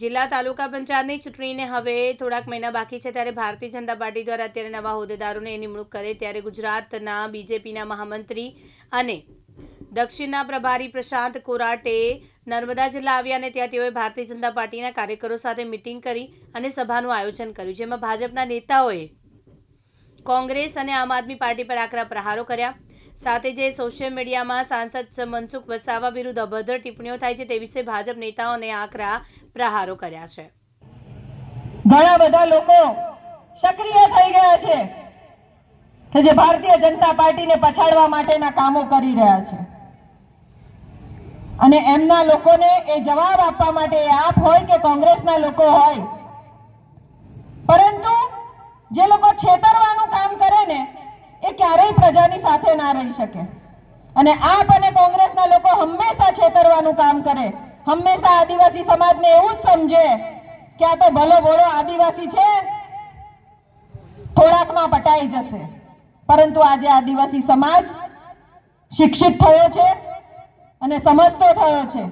જિલ્લા તાલુકા પંચાયતની ચૂંટણીને હવે થોડાક મહિના બાકી છે ત્યારે ભારતીય જનતા પાર્ટી દ્વારા અત્યારે નવા હોદ્દેદારોને નિમણૂક કરે ત્યારે ગુજરાતના બીજેપીના મહામંત્રી અને દક્ષિણના પ્રભારી પ્રશાંત કોરાટે નર્મદા જિલ્લા આવ્યા અને ત્યાં તેઓએ ભારતીય જનતા પાર્ટીના કાર્યકરો સાથે મિટિંગ કરી અને સભાનું આયોજન કર્યું, જેમાં ભાજપના નેતાઓએ કોંગ્રેસ અને આમ આદમી પાર્ટી પર આકરા પ્રહારો કર્યા. સાથે જે સોશિયલ મીડિયામાં સાંસદ મનસુખ વસાવા વિરુદ્ધ અભદ્ર ટિપ્પણીઓ થાય છે, તે વિશે ભાજપ નેતાઓને આકરા પ્રહારો કર્યા છે. ઘણા બધા લોકો સક્રિય થઈ ગયા છે કે જે ભારતીય જનતા પાર્ટીને પછાડવા માટેના કામો કરી રહ્યા છે. અને એમના લોકોને એ જવાબ આપવા માટે આપ હોય કે કોંગ્રેસના લોકો હોય. પરંતુ જે લોકો એ ક્યારેય પ્રજાની સાથે ના રહી શકે. અને આપ અને કોંગ્રેસના લોકો હંમેશા છેતરવાનું કામ કરે. હંમેશા આદિવાસી સમાજને એવું જ સમજે કે આ તો ભલો ભોળો આદિવાસી છે. થોડાકમાં પટાઈ જશે. પરંતુ આજે આદિવાસી સમાજ શિક્ષિત થયો છે અને સમજતો થયો છે.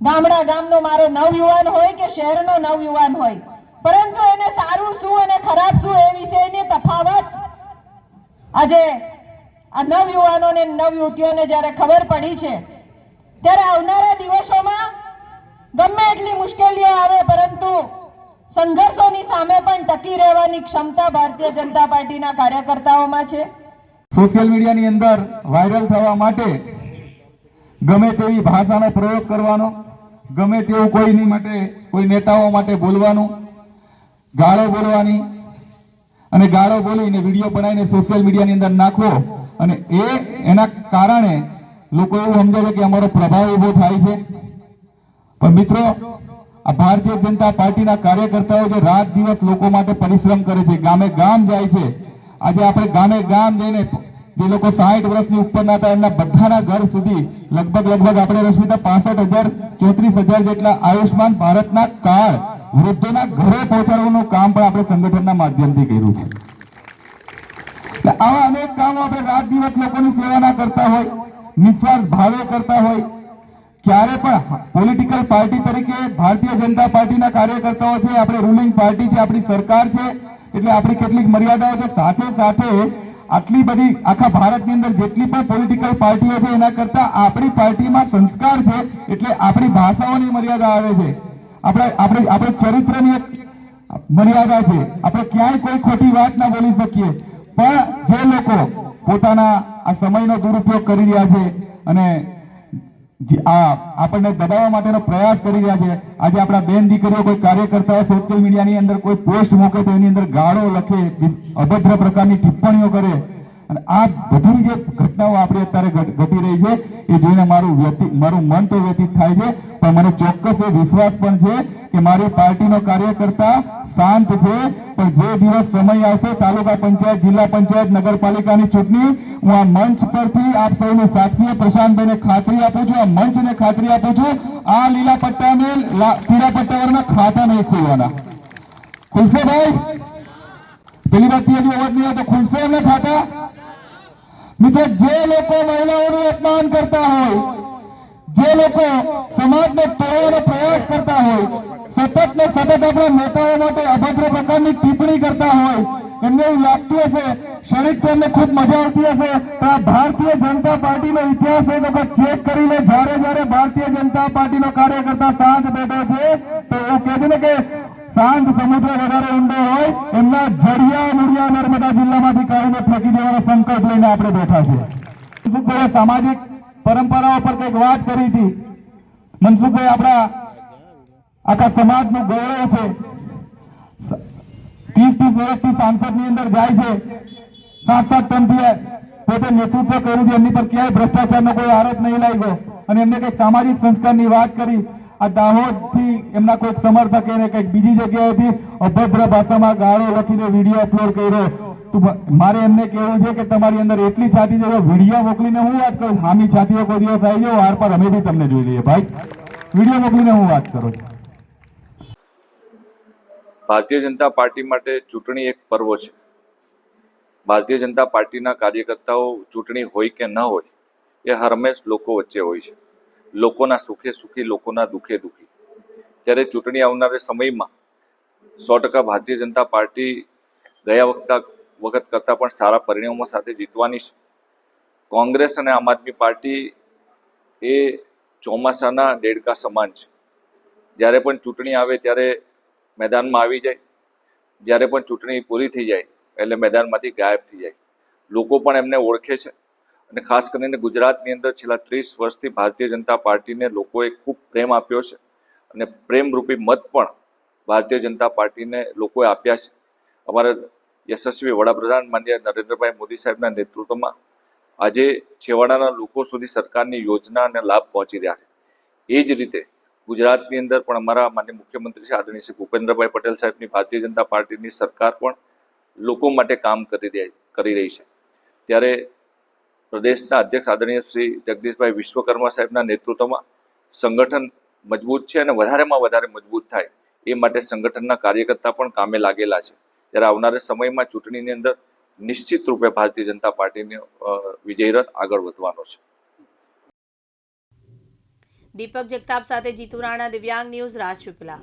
ગામડા ગામનો મારો નવયુવાન હોય કે શહેરનો નવયુવાન હોય. પરંતુ એને સારું શું અને ખરાબ શું એ વિશેની તફાવત આજે આ નવયુવાનોને નવયુવતીઓને જ્યારે ખબર પડી છે, ત્યારે આવનારા દિવસોમાં ગમે એટલી મુશ્કેલીઓ આવે, પરંતુ સંઘર્ષોની સામે પણ ટકી રહેવાની ક્ષમતા ભારતીય જનતા પાર્ટીના કાર્યકર્તાઓમાં છે. સોશિયલ મીડિયાની અંદર વાયરલ થવા માટે ગમે તેવી ભાષાનો પ્રયોગ કરવાનો, ગમે તેવું કોઈની માટે, કોઈ નેતાઓ માટે બોલવાનું, ગાળો બોલવાની અને ગાળો બોલીને વીડિયો બનાવીને સોશિયલ મીડિયાની અંદર નાખવો. અને એ એના કારણે લોકો એવું સમજે છે કે અમારો પ્રભાવ ઊભો થાય છે. પણ મિત્રો, આ ભારતીય જનતા પાર્ટીના કાર્યકર્તાઓ જે રાત દિવસ લોકો માટે પરિશ્રમ કરે છે, ગામે ગામ જાય છે. આજે આપણે ગામે ગામ જઈને જે લોકો સાઠ વર્ષની ઉપરના હતા, એમના બધાના ઘર સુધી લગભગ લગભગ આપણે રશ્મિતા પાસઠ હજાર, ચોત્રીસ હજાર જેટલા આયુષ્માન ભારતના કાર્ડ વૃદ્ધોના ઘરે પહોંચાડવાનું કામ પણ આપણે સંગઠનના માધ્યમથી કર્યું છે. એટલે આવા અનેક કામો આપણે રાત દિવસ લોકોની સેવાના કરતા હોય, નિસ્વાર્થ ભાવે કરતા હોય, ક્યારે પણ પોલિટિકલ પાર્ટી તરીકે ભારતીય જનતા પાર્ટીના કાર્યકર્તાઓ છે, આપણે રૂલિંગ પાર્ટી છે, આપણી સરકાર છે, એટલે આપણી કેટલીક મર્યાદાઓ છે, સાથે સાથે આટલી બધી, આખા ભારતની અંદર જેટલી પણ પોલિટિકલ પાર્ટીઓ છે, એના કરતા આપણી પાર્ટીમાં સંસ્કાર છે, એટલે આપણી ભાષાઓની મર્યાદા આવે છે. આપણે આપણે આપણે ચરિત્રની એક મર્યાદા છે. આપણે ક્યાંય કોઈ ખોટી વાત ના બોલી શકીએ. પણ જે લોકો પોતાના આ સમયનો દુરુપયોગ કરી રહ્યા છે અને આ આપણને દબાવવા માટેનો પ્રયાસ કરી રહ્યા છે. આજે આપણા બેન દીકરીઓ કોઈ કાર્યકર્તાઓ સોશિયલ મીડિયાની અંદર કોઈ પોસ્ટ મૂકે તો એની અંદર ગાળો લખે અભદ્ર પ્રકારની ટિપ્પણીઓ કરે. અને આ બધી જે ઘટનાઓ આપણી અત્યારે ઘટી રહી છે, એ જોઈને મારું વ્યતીત મારું મન તો વ્યતીત થાય છે, પણ મને ચોક્કસ એ વિશ્વાસ પણ છે કે મારી પાર્ટીનો કાર્યકર્તા શાંત છે, પણ જે દિવસ સમય આવશે, તાલુકા પંચાયત, જિલ્લા પંચાયત, નગરપાલિકાની ચૂંટણી, હું આ મંચ પરથી આપ સૌને સાક્ષીએ પ્રશાંતભાઈને ખાતરી આપું છું, આ મંચને ખાતરી આપું છું, આ લીલા પટ્ટાને પીળા પટ્ટા ખાતા નહીં ખોલવાના. ખુલશે ભાઈ? પેલી વાત હજુ અવાજ નહીં આવતો, ખુલશે એમને ખાતા? મિત્રો જે લોકો મહિલાઓનું અપમાન કરતા હોય, જે લોકો સમાજને તોડવાનો પ્રયાસ કરતા હોય સતત ને સતત આપણા નેતાઓ માટે અભદ્ર પ્રકારની ટિપ્પણી કરતા હોય, એમને એવું લાગતું હશે ક્ષણિક તો એમને ખૂબ મજા આવતી હશે, તો આ ભારતીય જનતા પાર્ટીનો ઇતિહાસ એ લોકો ચેક કરીને જ્યારે જ્યારે ભારતીય જનતા પાર્ટીનો કાર્યકર્તા સાથ બેઠો છે, તો એવું કહે છે ને કે શાંત સમુદ્ર વધારે ઊંડો હોય, એમના જડિયા મુડિયા નર્મદા જિલ્લામાંથી કાઢીને ફેંકી દેવાનો સંકલ્પ લઈને આપણે બેઠા છીએ. મનસુખભાઈએ સામાજિક પરંપરાઓ પર કંઈક વાત કરી હતી. મનસુખભાઈ, આપણા આખા સમાજનું ગૌરવ છે. ત્રીસ ત્રીસ વર્ષથી સાંસદની અંદર જાય છે. સાત સાત ટર્મથી પોતે નેતૃત્વ કર્યું છે. એમની પર ક્યાંય ભ્રષ્ટાચારનો કોઈ આરોપ નહીં લાગ્યો. અને એમને કંઈક સામાજિક સંસ્કારની વાત કરી. આ દાહોદથી એમના કોઈક સમર્થકે એને કંઈક બીજી જગ્યાએથી અભદ્ર ભાષામાં ગાળો લખીને વીડિયો અપલોડ કર્યો. મારે એમને કહેવું છે કે તમારી અંદર એટલી છાતી છે વીડિયો મોકલીને હું વાત કરું? હામી છાતીઓ કોઈ દિવસ આવી જાઓ હાર પર અમે બી તમને જોઈ લઈએ. ભાઈ વીડિયો મોકલીને હું વાત કરું છું. ભારતીય જનતા પાર્ટી માટે ચૂંટણી એક પર્વ છે. ભારતીય જનતા પાર્ટીના કાર્યકર્તાઓ ચૂંટણી હોય કે ન હોય, એ હરમેશ લોકો વચ્ચે હોય છે. લોકોના સુખે સુખી, લોકોના દુઃખે દુઃખી. ત્યારે ચૂંટણી આવનારા સમયમાં સો ટકા ભારતીય જનતા પાર્ટી ગયા વખત વખત કરતાં પણ સારા પરિણામો સાથે જીતવાની છે. કોંગ્રેસ અને આમ આદમી પાર્ટી એ ચોમાસાના દેડકા સમાન છે. જ્યારે પણ ચૂંટણી આવે ત્યારે મેદાનમાં આવી જાય. જ્યારે પણ ચૂંટણી પૂરી થઈ જાય એટલે મેદાનમાંથી ગાયબ થઈ જાય. લોકો પણ એમને ઓળખે છે અને ખાસ કરીને ગુજરાતની અંદર છેલ્લા ત્રીસ વર્ષથી ભારતીય જનતા પાર્ટીને લોકોએ ખૂબ પ્રેમ આપ્યો છે. અને પ્રેમરૂપી મત પણ ભારતીય જનતા પાર્ટીને લોકોએ આપ્યા છે. અમારા યશસ્વી વડાપ્રધાન માન્ય નરેન્દ્રભાઈ મોદી સાહેબના નેતૃત્વમાં આજે છેવાડાના લોકો સુધી સરકારની યોજના અને લાભ પહોંચી રહ્યા છે. એ જ રીતે ગુજરાતની અંદર પણ અમારા માન્ય મુખ્યમંત્રી છે આદરણીય શ્રી ભૂપેન્દ્રભાઈ પટેલ સાહેબની ભારતીય જનતા પાર્ટીની સરકાર પણ લોકો માટે કામ કરી રહી કરી રહી છે. ત્યારે પ્રદેશના અધ્યક્ષ આદરણીય શ્રી જગદીશભાઈ વિશ્વકર્મા સાહેબના નેતૃત્વમાં સંગઠન મજબૂત છે અને વધારેમાં વધારે મજબૂત થાય. એ માટે સંગઠનના કાર્યકર્તા પણ કામે લાગેલા છે. ત્યારે આવનારા સમયમાં ચૂંટણીની અંદર નિશ્ચિત રૂપે ભારતીય જનતા પાર્ટીને અ, વિજય રથ આગળ વધવાનો છે. દીપક જગતાપ સાથે જીતુ રાણા દિવ્યાંગ ન્યૂઝ રાજપીપલા.